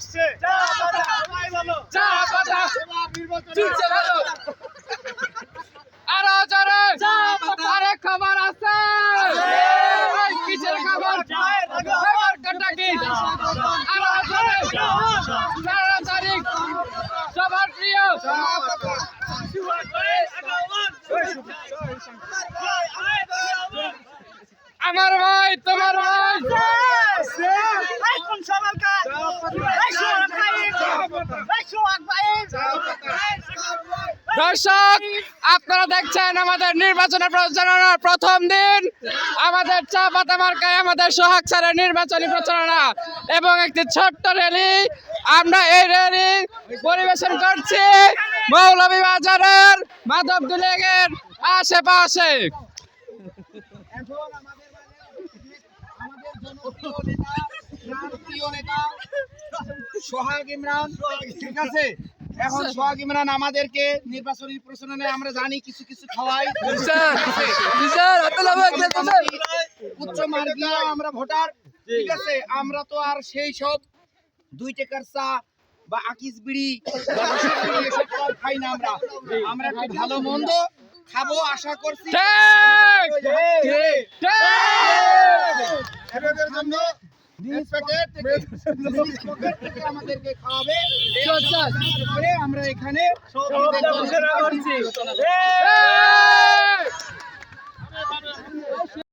আসছে। আরও জোরে। আরে খবর আছে। এই কিসের খবর? খবর কাটা কি? আরও জোরে। তেরো তারিখ সবার প্রিয়। আমার ভাই তোমার ভাই এখন সবাইকার এই সোহাগ ভাই এই সোহাগ ভাই দর্শক, আপনারা দেখছেন আমাদের নির্বাচনের প্রচারণার প্রথম দিন। আমাদের চা পাতা মার্কায় আমাদের সোহাগ স্যারের নির্বাচনী প্রচারণা এবং একটি ছোট্ট র্যালি আমরা এই র্যালি পরিবেশন করছি মৌলভীবাজারের মাধব দুলেগের আশেপাশে। সোহাগ ইমরান, ঠিক আছে? এখন সোহাগ ইমরান আমাদেরকে নির্বাচনী প্রচারণে আমরা জানি কিছু কিছু খাওয়াই। উচ্চ মার্গীয় আমরা ভোটার ঠিক আছে? আমরা তো আর সেই সব দুই টাকার চা বা আকিস বিড়ি এসব খাই না আমরা। আমরা একটু ভালো মন্দ খাব আশা করছি। জন্য আমাদেরকে খাওয়াবে। আমরা এখানে